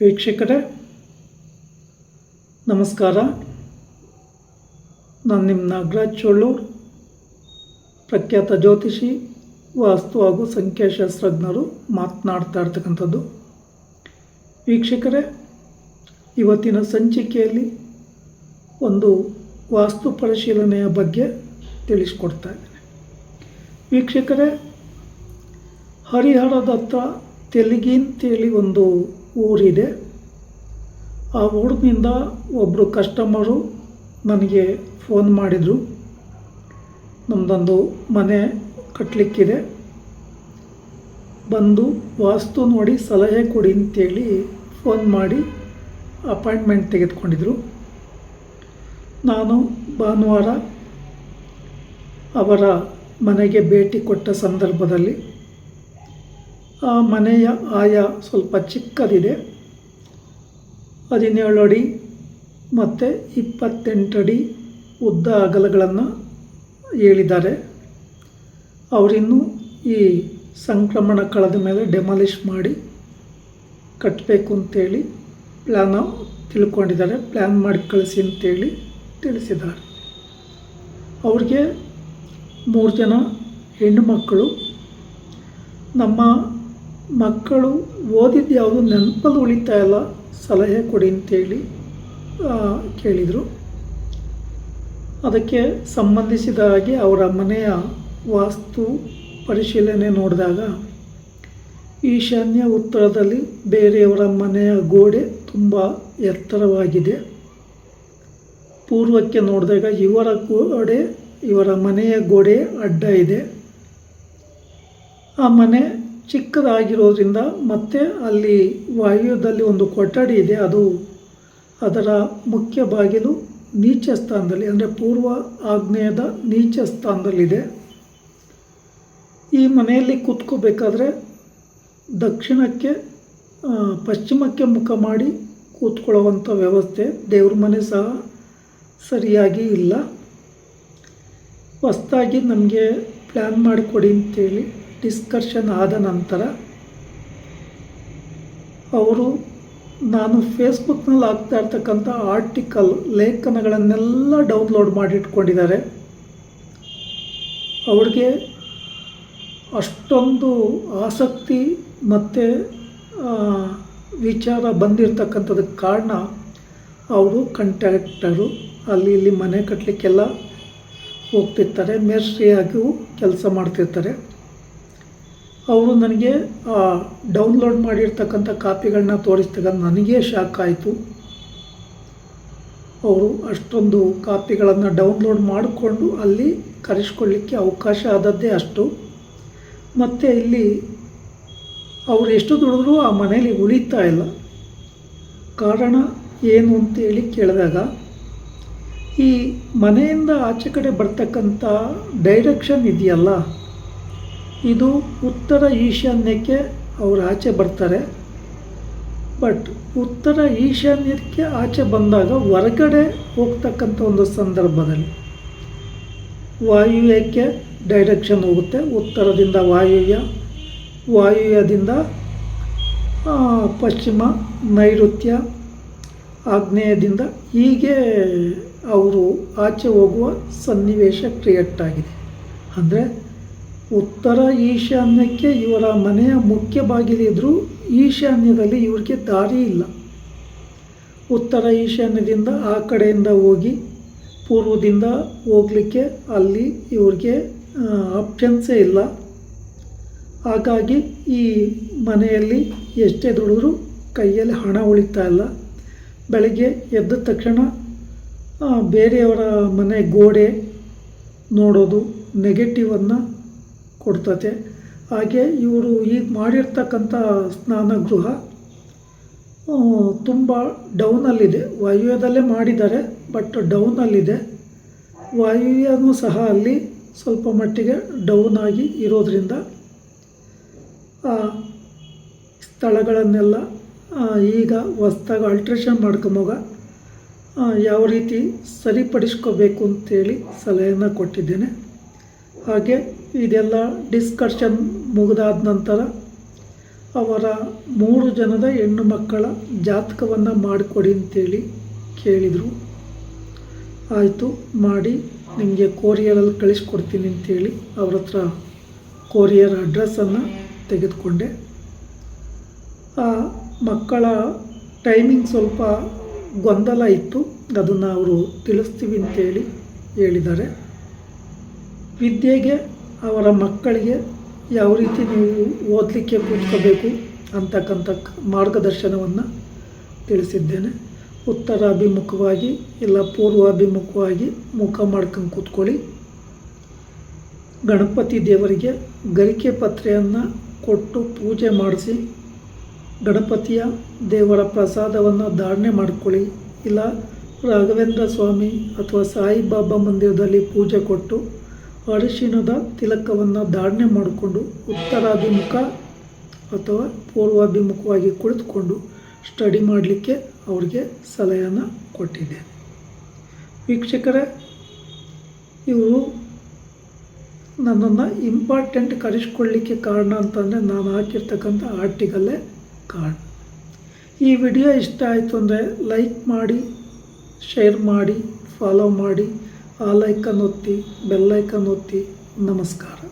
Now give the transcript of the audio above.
ವೀಕ್ಷಕರೇ, ನಮಸ್ಕಾರ. ನಾನು ನಿಮ್ಮ ನಾಗರಾಜ್ ಚೋಳೂರ್ ಪ್ರಖ್ಯಾತ ಜ್ಯೋತಿಷಿ, ವಾಸ್ತು ಹಾಗೂ ಸಂಖ್ಯಾಶಾಸ್ತ್ರಜ್ಞರು ಮಾತನಾಡ್ತಾ ಇರ್ತಕ್ಕಂಥದ್ದು. ವೀಕ್ಷಕರೇ, ಇವತ್ತಿನ ಸಂಚಿಕೆಯಲ್ಲಿ ಒಂದು ವಾಸ್ತು ಪರಿಶೀಲನೆಯ ಬಗ್ಗೆ ತಿಳಿಸ್ಕೊಡ್ತಾ ಇದ್ದೇನೆ. ವೀಕ್ಷಕರೇ ಹರಿಹರದ ತೆಲಗಿ ಅಂತೇಳಿ ಒಂದು ಊರಿದೆ. ಆ ಊರಿನಿಂದ ಒಬ್ಬರು ಕಸ್ಟಮರು ನನಗೆ ಫೋನ್ ಮಾಡಿದರು. ನಮ್ಮದೊಂದು ಮನೆ ಕಟ್ಟಲಿಕ್ಕಿದೆ ಬಂದು ವಾಸ್ತು ನೋಡಿ ಸಲಹೆ ಕೊಡಿ ಅಂತೇಳಿ ಫೋನ್ ಮಾಡಿ ಅಪಾಯಿಂಟ್ಮೆಂಟ್ ತೆಗೆದುಕೊಂಡಿದ್ರು. ನಾನು ಭಾನುವಾರ ಅವರ ಮನೆಗೆ ಭೇಟಿ ಕೊಟ್ಟ ಸಂದರ್ಭದಲ್ಲಿ ಆ ಮನೆಯ ಆಯ ಸ್ವಲ್ಪ ಚಿಕ್ಕದಿದೆ. ಹದಿನೇಳು ಅಡಿ ಮತ್ತು ಅಡಿ ಉದ್ದ ಅಗಲಗಳನ್ನು ಹೇಳಿದ್ದಾರೆ. ಅವರಿನ್ನೂ ಈ ಸಂಕ್ರಮಣ ಕಳೆದ ಮೇಲೆ ಡೆಮಾಲಿಷ್ ಮಾಡಿ ಕಟ್ಟಬೇಕು ಅಂತೇಳಿ ಪ್ಲ್ಯಾನ ತಿಳ್ಕೊಂಡಿದ್ದಾರೆ. ಪ್ಲ್ಯಾನ್ ಮಾಡಿ ಕಳಿಸಿ ಅಂತೇಳಿ ತಿಳಿಸಿದ್ದಾರೆ. ಅವ್ರಿಗೆ ಮೂರು ಜನ ಹೆಣ್ಣು ಮಕ್ಕಳು. ನಮ್ಮ ಮಕ್ಕಳು ಓದಿದ್ದು ಯಾವುದು ನೆನಪಲ್ಲಿ ಉಳಿತಾ ಇಲ್ಲ, ಸಲಹೆ ಕೊಡಿ ಅಂತೇಳಿ ಕೇಳಿದರು. ಅದಕ್ಕೆ ಸಂಬಂಧಿಸಿದ ಹಾಗೆ ಅವರ ಮನೆಯ ವಾಸ್ತು ಪರಿಶೀಲನೆ ನೋಡಿದಾಗ, ಈಶಾನ್ಯ ಉತ್ತರದಲ್ಲಿ ಬೇರೆಯವರ ಮನೆಯ ಗೋಡೆ ತುಂಬ ಎತ್ತರವಾಗಿದೆ. ಪೂರ್ವಕ್ಕೆ ನೋಡಿದಾಗ ಇವರ ಗೋಡೆ, ಇವರ ಮನೆಯ ಗೋಡೆ ಅಡ್ಡ ಇದೆ. ಆ ಮನೆ ಚಿಕ್ಕದಾಗಿರೋದ್ರಿಂದ ಮತ್ತೆ ಅಲ್ಲಿ ವಾಯುವ್ಯದಲ್ಲಿ ಒಂದು ಕೊಠಡಿ ಇದೆ, ಅದು ಅದರ ಮುಖ್ಯ ಬಾಗಿಲು ನೀಚ ಸ್ಥಾನದಲ್ಲಿ, ಅಂದರೆ ಪೂರ್ವ ಆಗ್ನೇಯದ ನೀಚ ಸ್ಥಾನದಲ್ಲಿದೆ. ಈ ಮನೆಯಲ್ಲಿ ಕೂತ್ಕೋಬೇಕಾದ್ರೆ ದಕ್ಷಿಣಕ್ಕೆ ಪಶ್ಚಿಮಕ್ಕೆ ಮುಖ ಮಾಡಿ ಕೂತ್ಕೊಳ್ಳುವಂಥ ವ್ಯವಸ್ಥೆ ದೇವ್ರ ಮನೆ ಸಹ ಸರಿಯಾಗಿ ಇಲ್ಲ. ಹೊಸ್ದಾಗಿ ನಮಗೆ ಪ್ಲ್ಯಾನ್ ಮಾಡಿಕೊಡಿ ಅಂತೇಳಿ ಡಿಸ್ಕಷನ್ ಆದ ನಂತರ ಅವರು, ನಾನು ಫೇಸ್ಬುಕ್ನಲ್ಲಿ ಆಗ್ತಾ ಇರ್ತಕ್ಕಂಥ ಆರ್ಟಿಕಲ್ ಲೇಖನಗಳನ್ನೆಲ್ಲ ಡೌನ್ಲೋಡ್ ಮಾಡಿ ಇಟ್ಕೊಂಡಿದ್ದಾರೆ ಅವ್ರಿಗೆ ಅಷ್ಟೊಂದು ಆಸಕ್ತಿ ಮತ್ತು ವಿಚಾರ ಬಂದಿರತಕ್ಕಂಥದಕ್ಕೆ ಕಾರಣ ಅವರು ಕಂಟ್ರಾಕ್ಟರು ಅಲ್ಲಿ ಇಲ್ಲಿ ಮನೆ ಕಟ್ಟಲಿಕ್ಕೆಲ್ಲ ಹೋಗ್ತಿರ್ತಾರೆ ಮೇಸ್ಟ್ರಿಯಾಗಿಯೂ ಕೆಲಸ ಮಾಡ್ತಿರ್ತಾರೆ. ಅವರು ನನಗೆ ಡೌನ್ಲೋಡ್ ಮಾಡಿರ್ತಕ್ಕಂಥ ಕಾಪಿಗಳನ್ನ ತೋರಿಸಿದಾಗ ನನಗೇ ಶಾಕ್ ಆಯಿತು. ಅವರು ಅಷ್ಟೊಂದು ಕಾಪಿಗಳನ್ನು ಡೌನ್ಲೋಡ್ ಮಾಡಿಕೊಂಡು ಅಲ್ಲಿ ಕರೆಸ್ಕೊಳ್ಳಿಕ್ಕೆ ಅವಕಾಶ ಆದದ್ದೇ ಅಷ್ಟು. ಮತ್ತು ಇಲ್ಲಿ ಅವರು ಎಷ್ಟು ದುಡಿದ್ರೂ ಆ ಮನೇಲಿ ಉಳಿತಾ ಇಲ್ಲ. ಕಾರಣ ಏನು ಅಂತೇಳಿ ಕೇಳಿದಾಗ, ಈ ಮನೆಯಿಂದ ಆಚೆ ಕಡೆ ಬರ್ತಕ್ಕಂಥ ಡೈರೆಕ್ಷನ್ ಇದೆಯಲ್ಲ ಇದು ಉತ್ತರ ಈಶಾನ್ಯಕ್ಕೆ ಅವರು ಆಚೆ ಬರ್ತಾರೆ. ಬಟ್ ಉತ್ತರ ಈಶಾನ್ಯಕ್ಕೆ ಆಚೆ ಬಂದಾಗ ಹೊರಗಡೆ ಹೋಗ್ತಕ್ಕಂಥ ಒಂದು ಸಂದರ್ಭದಲ್ಲಿ ವಾಯುವ್ಯಕ್ಕೆ ಡೈರೆಕ್ಷನ್ ಹೋಗುತ್ತೆ. ಉತ್ತರದಿಂದ ವಾಯುವ್ಯ, ವಾಯುವ್ಯದಿಂದ ಪಶ್ಚಿಮ ನೈಋತ್ಯ, ಆಗ್ನೇಯದಿಂದ ಹೀಗೆ ಅವರು ಆಚೆ ಹೋಗುವ ಸನ್ನಿವೇಶ ಕ್ರಿಯೇಟ್ ಆಗಿದೆ. ಅಂದರೆ ಉತ್ತರ ಈಶಾನ್ಯಕ್ಕೆ ಇವರ ಮನೆಯ ಮುಖ್ಯ ಬಾಗಿಲಿದ್ದರೂ ಈಶಾನ್ಯದಲ್ಲಿ ಇವ್ರಿಗೆ ದಾರಿ ಇಲ್ಲ. ಉತ್ತರ ಈಶಾನ್ಯದಿಂದ ಆ ಕಡೆಯಿಂದ ಹೋಗಿ ಪೂರ್ವದಿಂದ ಹೋಗಲಿಕ್ಕೆ ಅಲ್ಲಿ ಇವ್ರಿಗೆ ಆಪ್ಷನ್ಸೇ ಇಲ್ಲ. ಹಾಗಾಗಿ ಈ ಮನೆಯಲ್ಲಿ ಎಷ್ಟೇ ದುಡಿದ್ರು ಕೈಯಲ್ಲಿ ಹಣ ಉಳಿತಾ ಇಲ್ಲ. ಬೆಳಗ್ಗೆ ಎದ್ದ ತಕ್ಷಣ ಬೇರೆಯವರ ಮನೆ ಗೋಡೆ ನೋಡೋದು ನೆಗೆಟಿವನ್ನು ಕೊಡ್ತತೆ ಹಾಗೆ ಇವರು ಈಗ ಮಾಡಿರ್ತಕ್ಕಂಥ ಸ್ನಾನಗೃಹ ತುಂಬ ಡೌನಲ್ಲಿದೆ. ವಾಯುವ್ಯದಲ್ಲೇ ಮಾಡಿದ್ದಾರೆ, ಬಟ್ ಡೌನಲ್ಲಿದೆ. ವಾಯುವ್ಯನೂ ಸಹ ಅಲ್ಲಿ ಸ್ವಲ್ಪ ಮಟ್ಟಿಗೆ ಡೌನ್ ಆಗಿ ಇರೋದ್ರಿಂದ ಸ್ಥಳಗಳನ್ನೆಲ್ಲ ಈಗ ಹೊಸ್ದಾಗಿ ಅಲ್ಟ್ರೇಷನ್ ಮಾಡ್ಕೊಂಬೋಗ ಯಾವ ರೀತಿ ಸರಿಪಡಿಸ್ಕೋಬೇಕು ಅಂತೇಳಿ ಸಲಹೆಯನ್ನು ಕೊಟ್ಟಿದ್ದೇನೆ. ಹಾಗೆ ಇದೆಲ್ಲ ಡಿಸ್ಕಷನ್ ಮುಗಿದಾದ ನಂತರ ಅವರ ಮೂರು ಜನದ ಹೆಣ್ಣು ಮಕ್ಕಳ ಜಾತಕವನ್ನು ಮಾಡಿಕೊಡಿ ಅಂತೇಳಿ ಕೇಳಿದರು. ಆಯಿತು, ಮಾಡಿ ನಿಮಗೆ ಕೊರಿಯರಲ್ಲಿ ಕಳಿಸ್ಕೊಡ್ತೀನಿ ಅಂತೇಳಿ ಅವ್ರ ಹತ್ರ ಕೊರಿಯರ್ ಅಡ್ರೆಸ್ಸನ್ನು ತೆಗೆದುಕೊಂಡೆ. ಆ ಮಕ್ಕಳ ಟೈಮಿಂಗ್ ಸ್ವಲ್ಪ ಗೊಂದಲ ಇತ್ತು, ಅದನ್ನು ಅವರು ತಿಳಿಸ್ತೀವಿ ಅಂತೇಳಿ ಹೇಳಿದ್ದಾರೆ. ವಿದ್ಯೆಗೆ, ಅವರ ಮಕ್ಕಳಿಗೆ ಯಾವ ರೀತಿ ನೀವು ಓದಲಿಕ್ಕೆ ಕೂತ್ಕೋಬೇಕು ಅಂತಕ್ಕಂಥ ಮಾರ್ಗದರ್ಶನವನ್ನು ತಿಳಿಸಿದ್ದೇನೆ. ಉತ್ತರಾಭಿಮುಖವಾಗಿ ಇಲ್ಲ ಪೂರ್ವಾಭಿಮುಖವಾಗಿ ಮುಖ ಮಾಡ್ಕೊಂಡು ಕೂತ್ಕೊಳ್ಳಿ. ಗಣಪತಿ ದೇವರಿಗೆ ಗರಿಕೆ ಪತ್ರೆಯನ್ನು ಕೊಟ್ಟು ಪೂಜೆ ಮಾಡಿಸಿ, ಗಣಪತಿಯ ದೇವರ ಪ್ರಸಾದವನ್ನು ಧಾರಣೆ ಮಾಡ್ಕೊಳ್ಳಿ. ಇಲ್ಲ ರಾಘವೇಂದ್ರ ಸ್ವಾಮಿ ಅಥವಾ ಸಾಯಿಬಾಬಾ ಮಂದಿರದಲ್ಲಿ ಪೂಜೆ ಕೊಟ್ಟು ಅರಿಶಿಣದ ತಿಲಕವನ್ನು ಧಾರಣೆ ಮಾಡಿಕೊಂಡು ಉತ್ತರಾಭಿಮುಖ ಅಥವಾ ಪೂರ್ವಾಭಿಮುಖವಾಗಿ ಕುಳಿತುಕೊಂಡು ಸ್ಟಡಿ ಮಾಡಲಿಕ್ಕೆ ಅವ್ರಿಗೆ ಸಲಹೆಯನ್ನು ಕೊಟ್ಟಿದ್ದೆ. ವೀಕ್ಷಕರೇ, ಇವರು ನನ್ನನ್ನು ಇಂಪಾರ್ಟೆಂಟ್ ಕರೆಸ್ಕೊಳ್ಳಿಕ್ಕೆ ಕಾರಣ ಅಂತಂದರೆ ನಾನು ಹಾಕಿರ್ತಕ್ಕಂಥ ಆರ್ಟಿಕಲ್ಲೇ ಕಾರಣ. ಈ ವಿಡಿಯೋ ಇಷ್ಟ ಆಯಿತು ಅಂದರೆ ಲೈಕ್ ಮಾಡಿ ಶೇರ್ ಮಾಡಿ ಫಾಲೋ ಮಾಡಿ. ആ ലൈക്കന്നൊത്തി ബെല്ലൈക്കന്നൊത്തി നമസ്കാരം.